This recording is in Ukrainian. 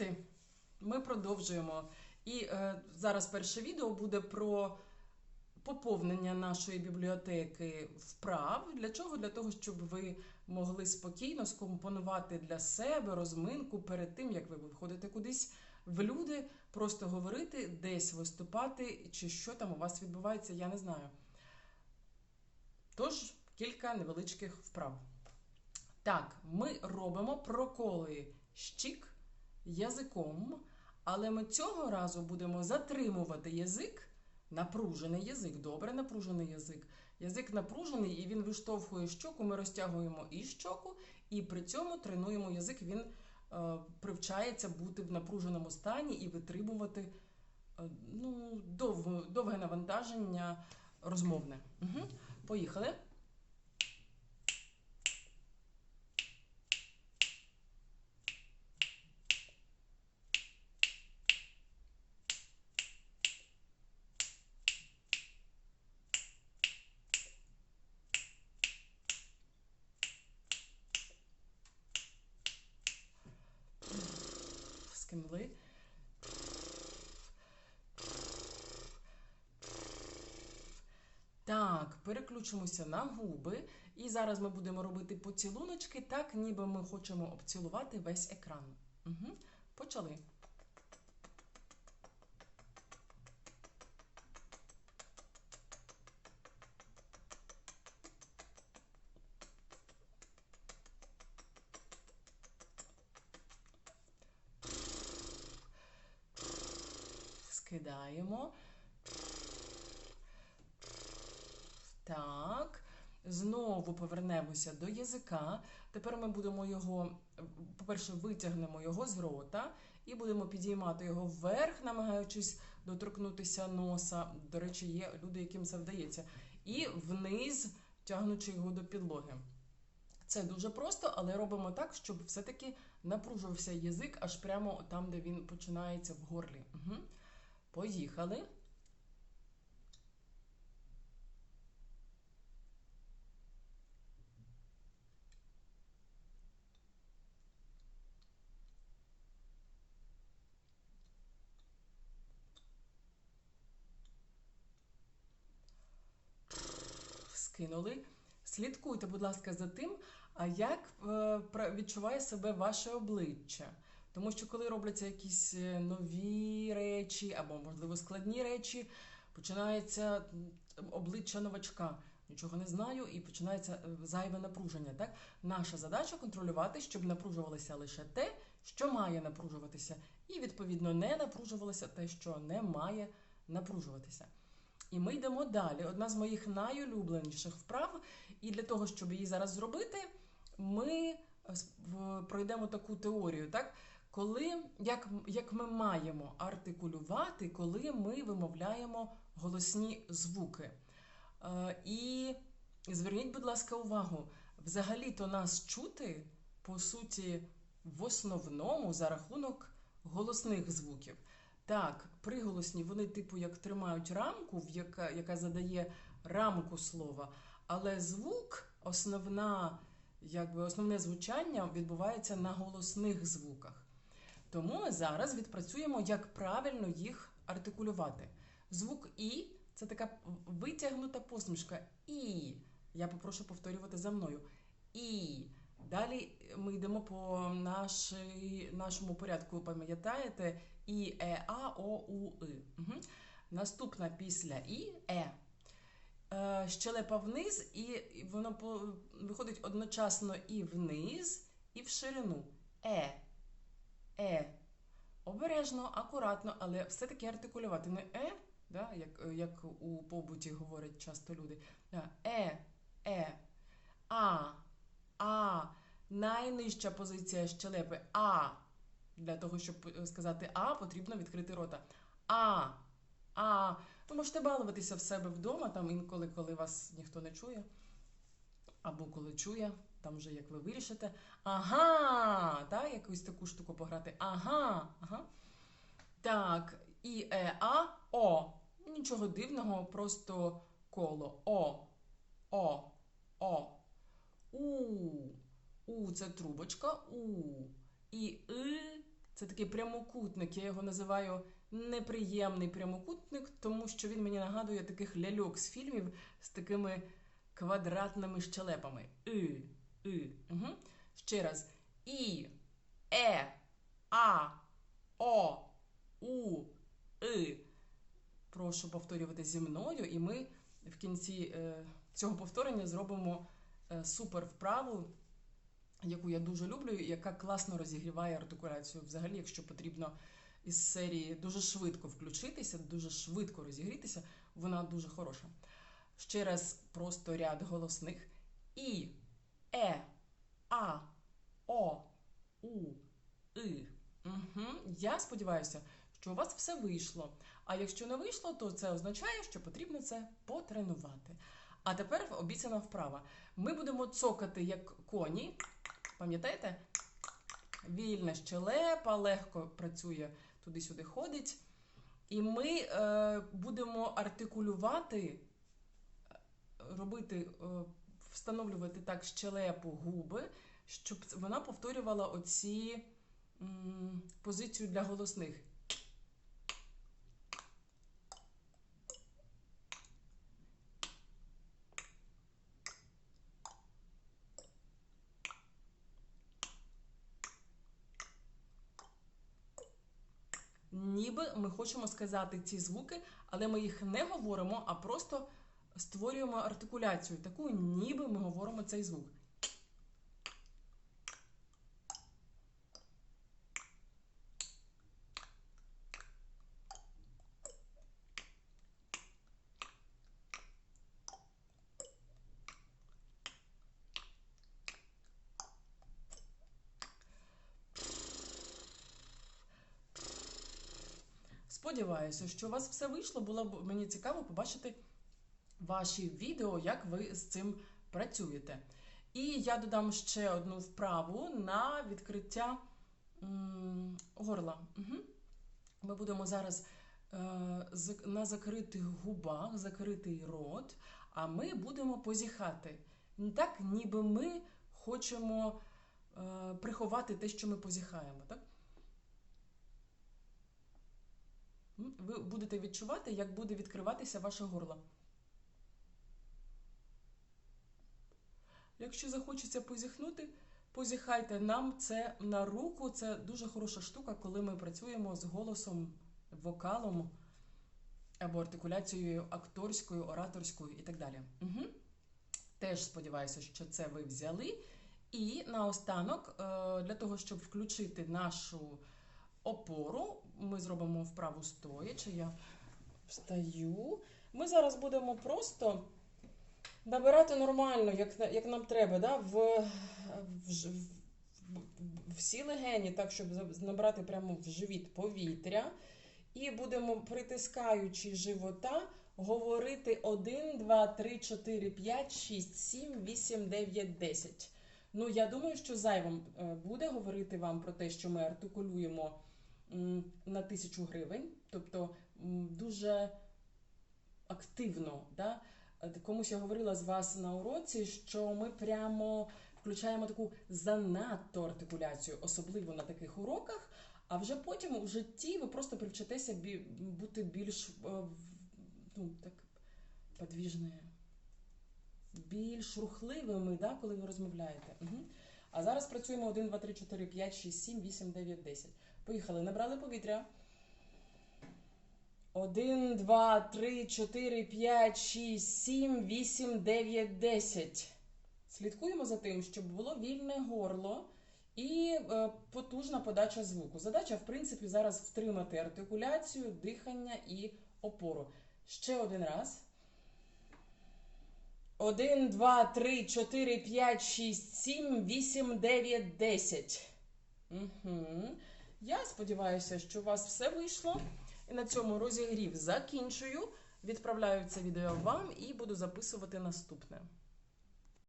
Діти, ми продовжуємо. І е, зараз перше відео буде про поповнення нашої бібліотеки вправ. Для чого? Для того, щоб ви могли спокійно скомпонувати для себе розминку перед тим, як ви виходите кудись в люди, просто говорити, десь виступати, чи що там у вас відбувається, я не знаю. Тож, кілька невеличких вправ. Так, ми робимо проколи щік язиком, але ми цього разу будемо затримувати язик, напружений язик, добре напружений язик. Язик напружений і він виштовхує щоку, ми розтягуємо і щоку, і при цьому тренуємо язик, він е, привчається бути в напруженому стані і витримувати е, ну, дов, довге навантаження розмовне. Угу. Поїхали. Скинули. Так, переключимося на губи. І зараз ми будемо робити поцілуночки, так ніби ми хочемо обцілувати весь екран. Угу. Почали. Скидаємо. Так. Знову повернемося до язика. Тепер ми будемо його, по-перше, витягнемо його з рота і будемо підіймати його вверх, намагаючись доторкнутися носа. До речі, є люди, яким це вдається. І вниз, тягнучи його до підлоги. Це дуже просто, але робимо так, щоб все-таки напружився язик аж прямо там, де він починається в горлі. Угу. Поїхали. Скинули. Слідкуйте, будь ласка, за тим, як е, відчуває себе ваше обличчя. Тому що, коли робляться якісь е, нові речі або, можливо, складні речі, починається обличчя новачка. Нічого не знаю, і починається е, зайве напруження. Так? Наша задача контролювати, щоб напружувалося лише те, що має напружуватися, і, відповідно, не напружувалося те, що не має напружуватися. І ми йдемо далі. Одна з моїх найулюбленіших вправ. І для того, щоб її зараз зробити, ми пройдемо таку теорію. так? Коли, Як як ми маємо артикулювати, коли ми вимовляємо голосні звуки. Е, І зверніть, будь ласка, увагу, взагалі-то нас чути, по суті, в основному за рахунок голосних звуків. Так, приголосні, вони, типу, як тримають рамку, яка яка задає рамку слова, але звук, основна, якби основне звучання відбувається на голосних звуках. Тому ми зараз відпрацюємо, як правильно їх артикулювати. Звук І це така витягнута посмішка. І. Я попрошу повторювати за мною. І. Далі ми йдемо по нашій, нашому порядку, пам'ятаєте, І, Е, А, О, У, И. Угу. Наступна після І Е. е. Щелепа вниз, і воно виходить одночасно і вниз, і в ширину. Е. Е. Обережно, акуратно, але все-таки артикулювати не е, да, як як у побуті говорять часто люди. Е, е, а, а. Найнижча позиція щелепи А. Для того, щоб сказати А, потрібно відкрити рота. А. А. Ви можете балуватися в себе вдома, там інколи, коли вас ніхто не чує. Або коли чує, там вже як ви вирішите. Ага! Так, якусь таку штуку пограти. Ага. ага. Так, і е, А, О. Нічого дивного, просто коло. О. О. О. У. У це трубочка У. І И Це такий прямокутник. Я його називаю неприємний прямокутник, тому що він мені нагадує таких ляльок з фільмів з такими квадратними щелепами. И, и. Угу. Ще раз. І, Е, А, О, У, И. Прошу повторювати зі мною, і ми в кінці е, цього повторення зробимо е, супер вправу, яку я дуже люблю, яка класно розігріває артикуляцію. Взагалі, якщо потрібно із серії дуже швидко включитися, дуже швидко розігрітися, вона дуже хороша. Ще раз просто ряд голосних. І, Е, А, О, У, И. Угу. Я сподіваюся, що у вас все вийшло. А якщо не вийшло, то це означає, що потрібно це потренувати. А тепер обіцяна вправа. Ми будемо цокати як коні. Пам'ятаєте? Вільна щелепа, легко працює туди-сюди ходить. І ми е, будемо артикулювати, робити, е, встановлювати так щелепу губи, щоб вона повторювала оці м, позицію для голосних. Ніби ми хочемо сказати ці звуки, але ми їх не говоримо, а просто створюємо артикуляцію. Таку, ніби ми говоримо цей звук. Сподіваюся, що у вас все вийшло. Було б мені цікаво побачити ваші відео, як ви з цим працюєте. І я додам ще одну вправу на відкриття горла. Угу. Ми будемо зараз е, на закритих губах, закритий рот, а ми будемо позіхати. Так, ніби ми хочемо е, приховати те, що ми позіхаємо. Так? Ви будете відчувати, як буде відкриватися ваше горло. Якщо захочеться позіхнути, позіхайте. Нам це на руку. Це дуже хороша штука, коли ми працюємо з голосом, вокалом або артикуляцією акторською, ораторською і так далі. Угу. Теж сподіваюся, що це ви взяли. І наостанок, е, для того, щоб включити нашу опору, ми зробимо вправу стоячи. Я встаю. Ми зараз будемо просто набирати нормально, як, як нам треба, да? в, в, в, всі легені, так, щоб набрати прямо в живіт повітря. І будемо, притискаючи живота, говорити 1, 2, 3, 4, 5, 6, 7, 8, 9, 10. Ну, я думаю, що зайвим е, буде говорити вам про те, що ми артикулюємо на тисячу гривень, тобто дуже активно. Да? Комусь я говорила з вас на уроці, що ми прямо включаємо таку занадто артикуляцію, особливо на таких уроках. А вже потім у житті ви просто привчитеся бі- бути більш е, ну, так, подвіжною, більш рухливими, да, коли ви розмовляєте. Угу. А зараз працюємо 1, 2, 3, 4, 5, 6, 7, 8, 9, 10. Поїхали. Набрали повітря. 1, 2, 3, 4, 5, 6, 7, 8, 9, 10. Слідкуємо за тим, щоб було вільне горло і е, потужна подача звуку. Задача, в принципі, зараз втримати артикуляцію, дихання і опору. Ще один раз. 1, 2, 3, 4, 5, 6, 7, 8, 9, 10. Угу. Я сподіваюся, що у вас все вийшло. І на цьому розігрів закінчую. Відправляю це відео вам і буду записувати наступне.